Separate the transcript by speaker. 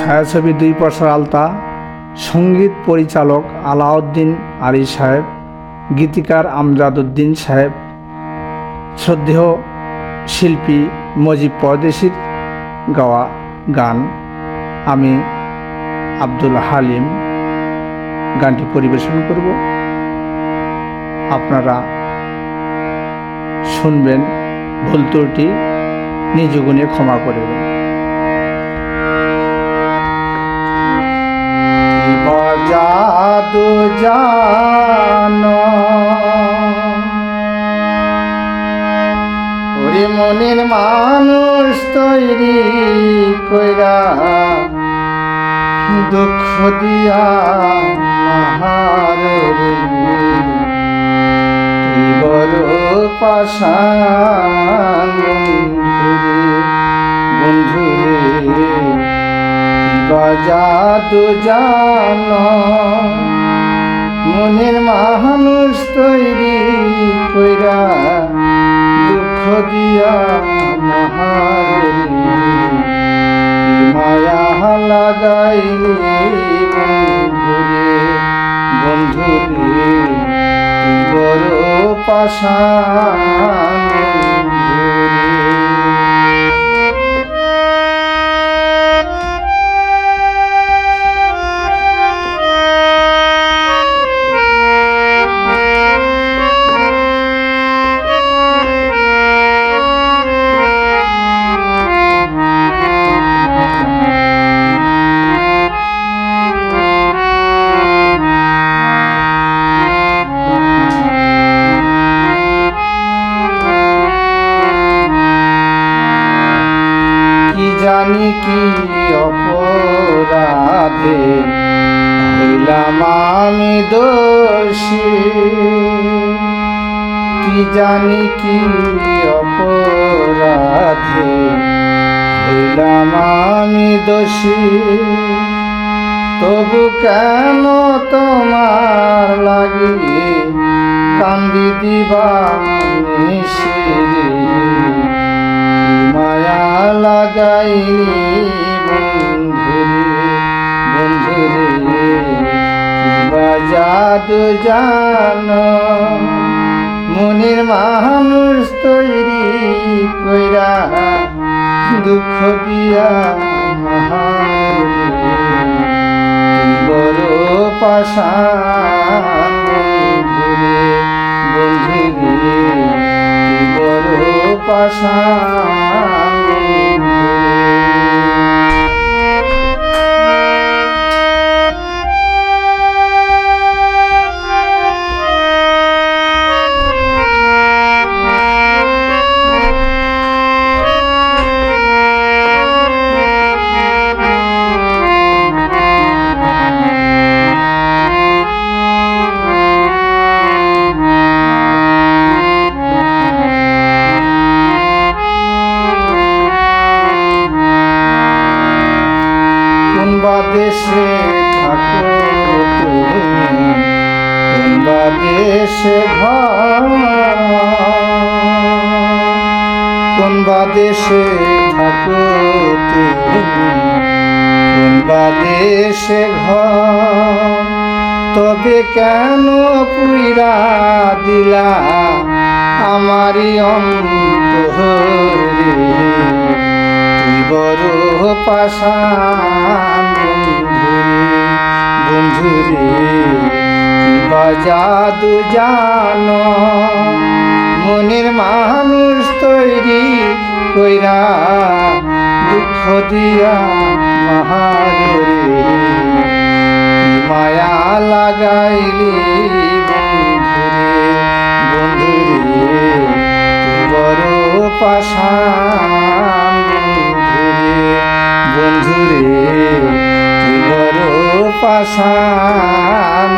Speaker 1: ছায়াছবি দুই পয়সার আলতা, সংগীত পরিচালক আলাউদ্দিন আলী সাহেব, গীতিকার আমজাদ উদ্দিন সাহেব, শ্রদ্ধেয় শিল্পী মজিব পরদেশির গাওয়া গান, আমি আব্দুল হালিম। গানটি পরিবেশন করব। আপনারা শুনবেন ভুল ত্রুটি, নিজ গুণে ক্ষমা করবেন জাদু জানো। ওরে মনের মানুষ তৈরি কইরা দুঃখ দিয়া মাহারে তুই বড় পাশান বাজাদু জান, মনের মানুষ তৈরি কইরা দুঃখ দিয়া মহারি মায়া লাগাইলি বন্ধুরে বন্ধুরে, বড় পাশান আমি দোষী। কি জানি কি অপরাধে হইলাম আমি দোষী। তবু কেন তোমার লাগিয়ে কান্দি দিবা মায়া লাগাইনি বন্ধুরে বন্ধুরে? জাদু জানো মনের মানুষ তৈরি কইরা দুঃখ দিয়া বড় পাশান বন্ধুরে বড় পাশান কোন বা দেশে থাকো। তুমি কোন বা দেশে ঘর কোন বা দেশে থাকো তুমি কোন দেশে ঘর তবে কেন পুইরা দিলা? আমারই অন্তরে জাদু জানো? মনের মানুষ তৈরি কইরা দুঃখ দিয়া মহারে মায়া লাগাইলি বন্ধুরে বন্ধুরে, বড় পাশান পাশান